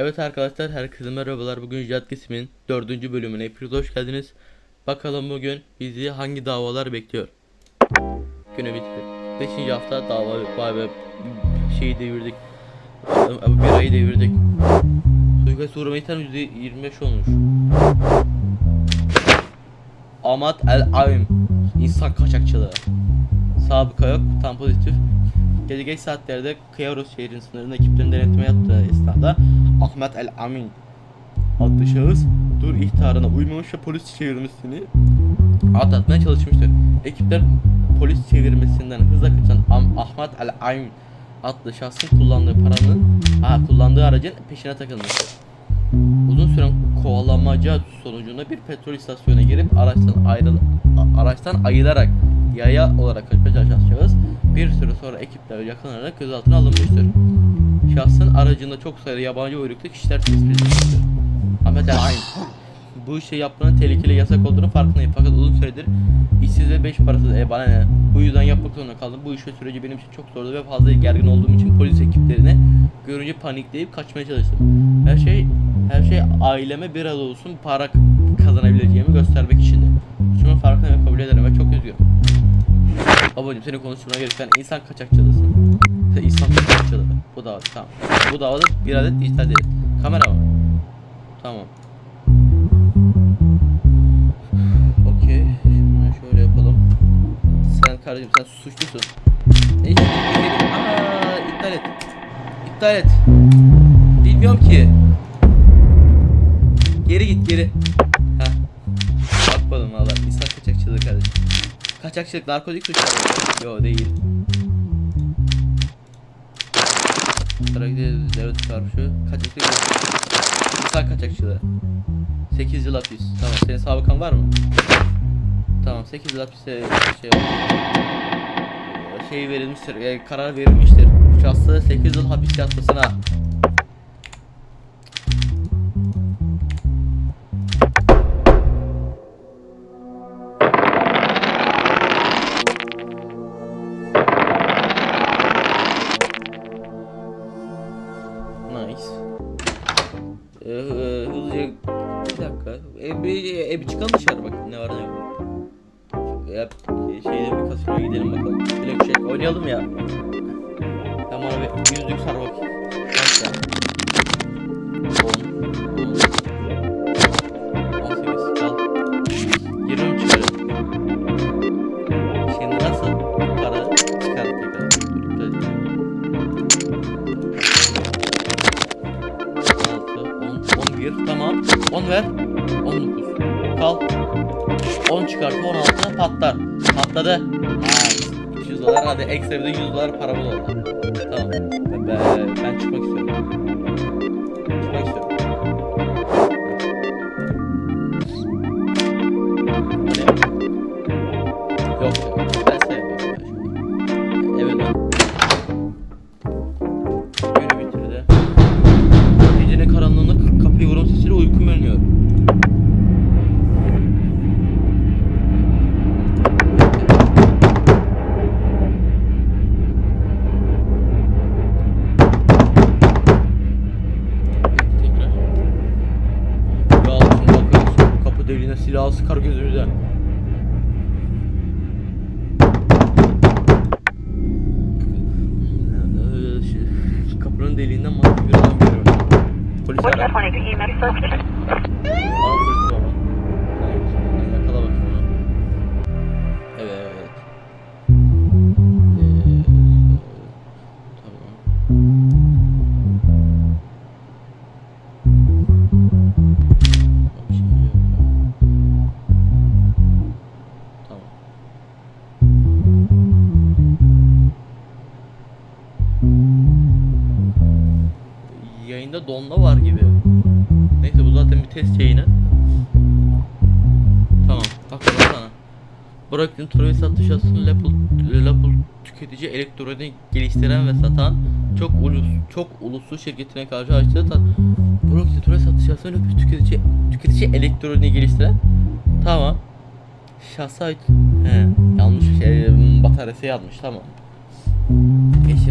Evet arkadaşlar herkese merhabalar. Bugün Jet Kesim'in 4. bölümüne hepiniz hoş geldiniz. Bakalım bugün bizi hangi davalar bekliyor. Günü bitti. 5. hafta dava vay be şeyi devirdik. Bir ayı devirdik. Suikast uğrama ihtimali %25 olmuş. Amat El Avim insan kaçakçılığı. Sabıka yok, tam pozitif. Gece geç saatlerde Kıyaros şehrin sınırında ekiplerin denetleme yaptığı esnada Ahmet El Amin adlı şahıs dur ihtarına uymamış ve polis çevirmesini atlatmaya çalışmıştır. Ekipler polis çevirmesinden hızla kaçan Am Ahmet El Amin adlı şahsın kullandığı paranın ha, kullandığı aracın peşine takılmıştır. Uzun süren kovalamaca sonucunda bir petrol istasyonuna girip araçtan ayrıl araçtan ayrılarak yaya olarak kaçmaya çalışan şahıs bir süre sonra ekipler yakalanarak gözaltına alınmıştır. Şahsın aracında çok sayıda yabancı uyruklu kişiler tespit edilmiştir. Ahmet El Ayn bu işi yapmanın tehlikeli yasak olduğunu farkındayım. Fakat uzun süredir işsiz ve beş parasız e bana ne bu yüzden yapmak zorunda kaldım. Bu iş ve süreci benim için çok zordu ve fazla gergin olduğum için polis ekiplerini görünce panikleyip kaçmaya çalıştım. Her şey her şey aileme bir az olsun para kazanabileceğimi göstermek içindi suçumun farkındayım ve kabul ederim ve çok üzgünüm babacım seni konuşturmana gerek sen insan kaçakçılısın. Sen insan kaçakçılığı bu dava tamam bu davada bir adet dijital değil kamera mı tamam Okey. Şimdi şöyle yapalım. Sen kardeşim sen suçlusun. İş- Aa, iptal et. İptal et. Bilmiyorum ki. Geri git geri. Heh. Bakmadım valla. İnsan kaçakçılığı kardeşim. Kaçakçılık narkotik suç mu? Yo değil. Trafikte devlet çarpışı. Kaçakçılık. İnsan kaçakçılığı. 8 yıl hapis. Tamam senin sabıkan var mı? Tamam 8 yıl hapiste şey şey verilmiştir. e, karar verilmiştir. Şahsı 8 yıl hapis yatmasına. 10 çıkarsa 16 patlar. Patladı. Nice. 200 dolar hadi ekstra bir de 100 dolar paramız oldu. Tamam. Ben, ben çıkmak istiyorum sıkar gözümüze. Kapının deliğinden mantıklı bir adam görüyorum. Polis What's ara. Yayında donma var gibi. Neyse bu zaten bir test yayını. Tamam. Bakalım sana. Brooklyn Travis satış şahsının Apple, Apple tüketici elektronik geliştiren ve satan çok ulus çok uluslu şirketine karşı açtığı ta Brooklyn Travis şahsının Apple tüketici tüketici elektroniği geliştiren tamam şahsa ait he yanlış şey bataryası yazmış tamam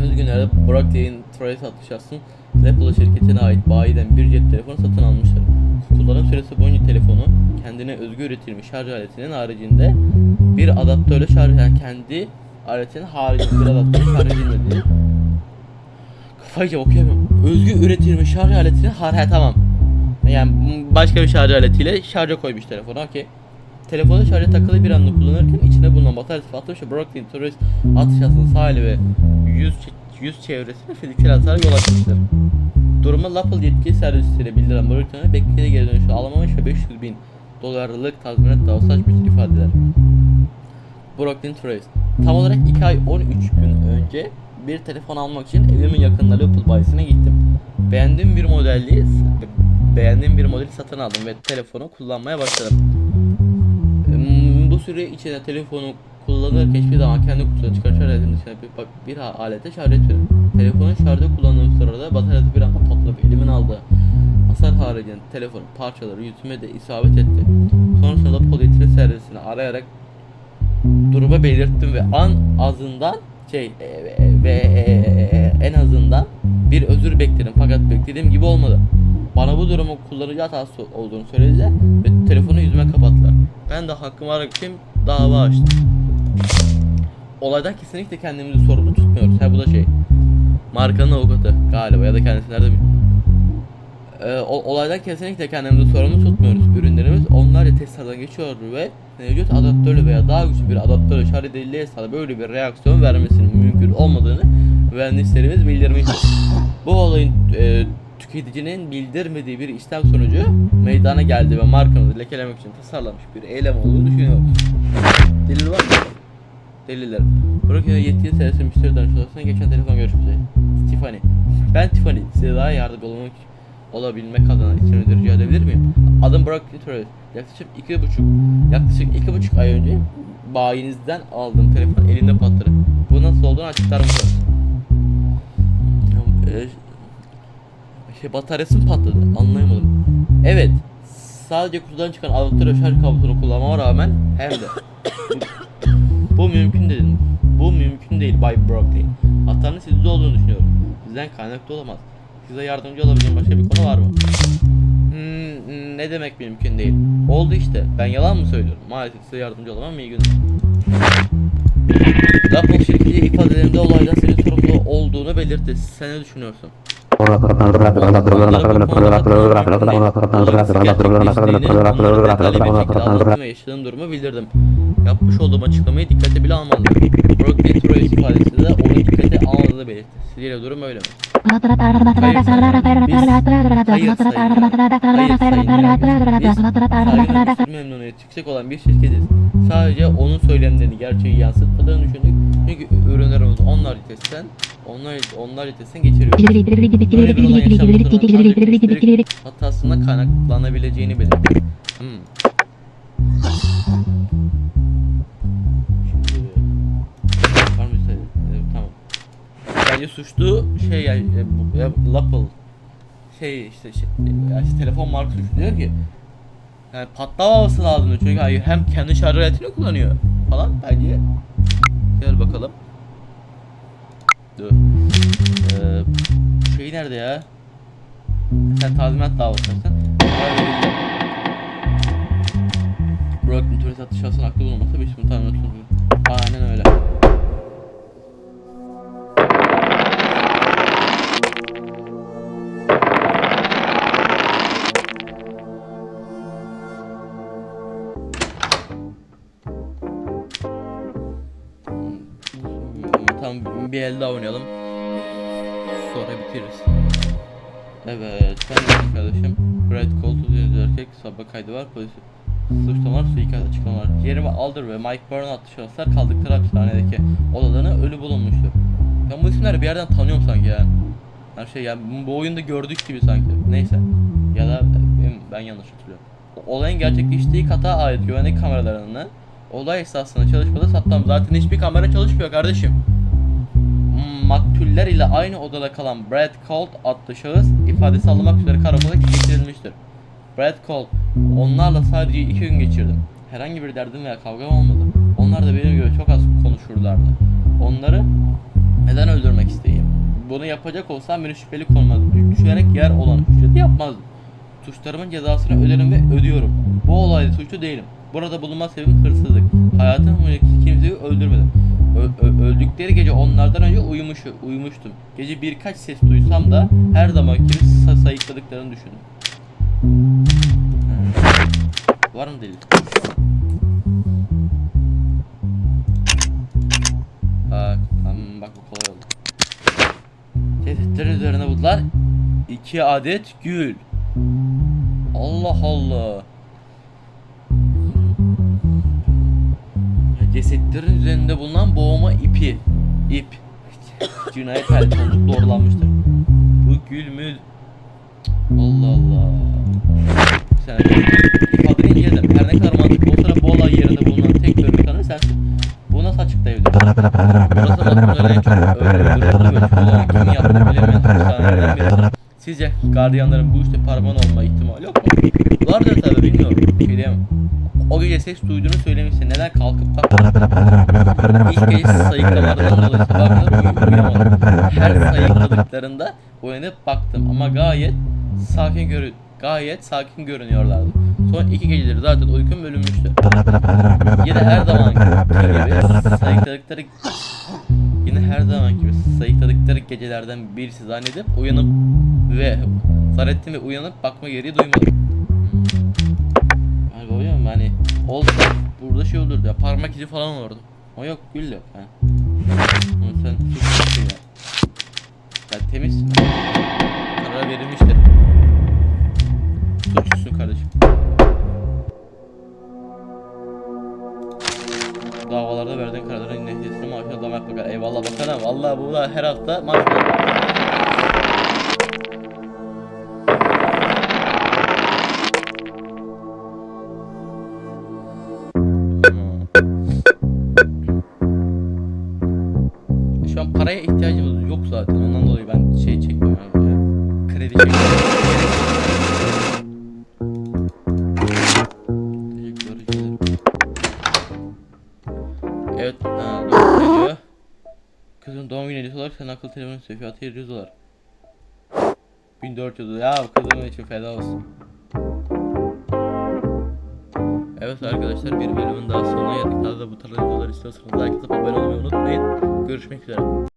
geçtiğimiz günlerde Brooklyn Trace adlı şahsın Apple şirketine ait bayiden bir cep telefonu satın almıştır. Kullanım süresi boyunca telefonu kendine özgü üretilmiş şarj aletinin haricinde bir adaptörle şarj yani kendi aletinin haricinde bir adaptörle şarj edilmediği Kafayı okuyamıyorum. Özgü üretilmiş şarj aletini har he tamam. Yani başka bir şarj aletiyle şarja koymuş telefonu okey. Telefonu şarja takılı bir anda kullanırken içinde bulunan bataryası patlamış ve Brooklyn Tourist atış sahili ve yüz, yüz çevresine fiziksel hasara yol açmıştır. Durumu Lapel yetkili servisiyle bildiren Brooklyn'e beklediği geri dönüşü alamamış ve 500 bin dolarlık tazminat davası açmıştır ifadeler. Brooklyn Trace. Tam olarak 2 ay 13 gün önce bir telefon almak için evimin yakınında Apple bayisine gittim. Beğendiğim bir modeli beğendiğim bir modeli satın aldım ve telefonu kullanmaya başladım. Hmm, Bu süre içinde telefonu kullanırken hiçbir zaman kendi kutusundan çıkar şarj aletin dışında bir, bak, bir alete şarj etmedim. Telefonu şarjda kullandığım sırada bataryası bir anda patladı. Elimin aldığı hasar haricinde telefonun parçaları yüzüme de isabet etti. Sonrasında politre servisini arayarak durumu belirttim ve an azından şey e, e, ve e, e, en azından bir özür bekledim fakat beklediğim gibi olmadı. Bana bu durumun kullanıcı hatası olduğunu söylediler ve telefonu yüzüme kapattılar. Ben de hakkımı aramak için dava açtım. Olaydan kesinlikle kendimizi sorumlu tutmuyoruz. Ha bu da şey. Markanın avukatı galiba ya da kendisi nerede bilmiyorum. Ee, olaydan kesinlikle kendimizi sorumlu tutmuyoruz. Ürünlerimiz onlarca testlerden geçiyor ve mevcut adaptörle veya daha güçlü bir adaptörle şarj edildiği esnada böyle bir reaksiyon vermesinin mümkün olmadığını mühendislerimiz bildirmiştir. Bu olayın e, tüketicinin bildirmediği bir işlem sonucu meydana geldi ve markamızı lekelemek için tasarlanmış bir eylem olduğunu düşünüyoruz. Delil var mı? Deliller. Buradaki yetkili servis müşteri danışmasına geçen telefon görüşmesi. Tiffany. Ben Tiffany. Size daha yardımcı olmak olabilmek adına isminizi rica edebilir miyim? Adım Burak Torres. Yaklaşık iki buçuk, yaklaşık iki buçuk ay önce bayinizden aldığım telefon elinde patladı. Bu nasıl olduğunu açıklar mısınız? Ee, şey bataryası mı patladı? Anlayamadım. Evet. Sadece kutudan çıkan adaptör şarj kablosunu kullanmama rağmen hem de bu, mümkün dedim. Bu mümkün değil Bay Brockley. Hatanın sizde olduğunu düşünüyorum. Sizden kaynaklı olamaz. Size yardımcı olabileceğim başka bir konu var mı? Hmm, ne demek mümkün değil? Oldu işte. Ben yalan mı söylüyorum? Maalesef size yardımcı olamam. İyi günler. Laptop şirketi ifadelerinde olaydan senin sorumlu olduğunu belirtti. Sen ne düşünüyorsun? Ve yaşadığım durumu bildirdim. Yapmış olduğum açıklamayı dikkate bile almadım. Brooklyn Torres ifadesi de onu dikkate almadığını belirtti. Sizce durum öyle mi? Sadece memnuniyet yüksek olan bir şirketiz. Sadece onun söylemlerini gerçeği yansıtmadığını düşündük. Çünkü ürünlerimiz onlar listesinden onlar onlar listesinden geçiriyor. Yaşanmasının hatasında kaynaklanabileceğini belirtti. Hmm. Bence suçlu şey yani e, ya, Lapel şey işte, şey, ya işte telefon markası suçlu diyor ki yani patlamaması lazım çünkü hayır hem kendi şarj aletini kullanıyor falan bence. Gel bakalım. Dur. Ee, şey nerede ya? Sen tazminat davası açsan Brooklyn turist atış şahsın haklı bulunmasa 5 bin tazminat sunuyor. Aynen öyle Tamam bir el daha oynayalım. Sonra bitiririz. Evet, sen de kardeşim. Brad Colt uzun erkek sabah kaydı var. Polis suçlamalar, suikast açıklamalar. Jeremy Alder ve Mike Byrne adlı şahıslar kaldıkları hapishanedeki odalarına ölü bulunmuştu. Ben bu isimleri bir yerden tanıyorum sanki ya. Her şey yani bu oyunda gördük gibi sanki. Neyse. Ya da ben yanlış hatırlıyorum. Olayın gerçekleştiği kata ait güvenlik kameralarını olay esnasında çalışmada sattam. Zaten hiçbir kamera çalışmıyor kardeşim. Maktuller ile aynı odada kalan Brad Colt adlı şahıs ifadesi alınmak üzere karakola getirilmiştir. Brad Colt, onlarla sadece iki gün geçirdim. Herhangi bir derdim veya kavgam olmadı. Onlar da benim gibi çok az konuşurlardı. Onları Neden öldürmek isteyeyim? Bunu yapacak olsam beni şüpheli konuma düşürerek yer olan hücreti yapmazdım. Suçlarımın cezasını öderim ve ödüyorum. Bu olayda suçlu değilim. Burada bulunma sebebim hırsızlık. Hayatım boyunca kimseyi öldürmedim. Öldükleri gece onlardan önce uyumuş uyumuştum. Gece birkaç ses duysam da her zaman gibi sa- sayıkladıklarını düşündüm. Var mı delil? Bak, tamam bak bu kolay oldu. Tehditlerin üzerine buldular. iki adet gül. Allah Allah. Cesetlerin üzerinde bulunan boğma ipi. İp. Cinayet aleti olup doğrulanmıştır. Bu gül mü? Allah Allah. Sen ifadeyi inceledim. Her ne kadar mantıklı olsa da bu olay yerinde bulunan tek bölüm kanı sensin. Bu nasıl açıklayabilir? Sizce gardiyanların bu işte parmağın olma ihtimali yok mu? Vardır tabi bilmiyorum. Şey diyemem. O gece ses duyduğunu söylemişse neden kalkıp da ilk. Her sayıkladıklarında uyanıp baktım ama gayet sakin görün gayet sakin görünüyorlardı. Son iki geceleri zaten uykum bölünmüştü. Yine her zaman gibi sayıkladıkları Yine her zaman gibi sayıkladıkları gecelerden birisi zannedip uyanıp ve zannettim ve uyanıp bakma gereği duymadım. Yani hani olsa burada şey olurdu ya parmak izi falan olurdu. Ama yok gül yok ha. Ama sen suçlusun ya. Sen temizsin. Karar verilmiştir. Suçlusun kardeşim. davalarda verdiğin kararların neticesinde maaşına zam yapmak. Eyvallah bakanım. Vallahi bu da her hafta maaş 50 dolar sen akıllı telefonun fiyatı 700 dolar. 1400 dolar. Ya kızım için feda olsun. Evet arkadaşlar bir bölümün daha sonuna geldik. Daha da bu tarz videolar istiyorsanız like atıp abone olmayı unutmayın. Görüşmek üzere.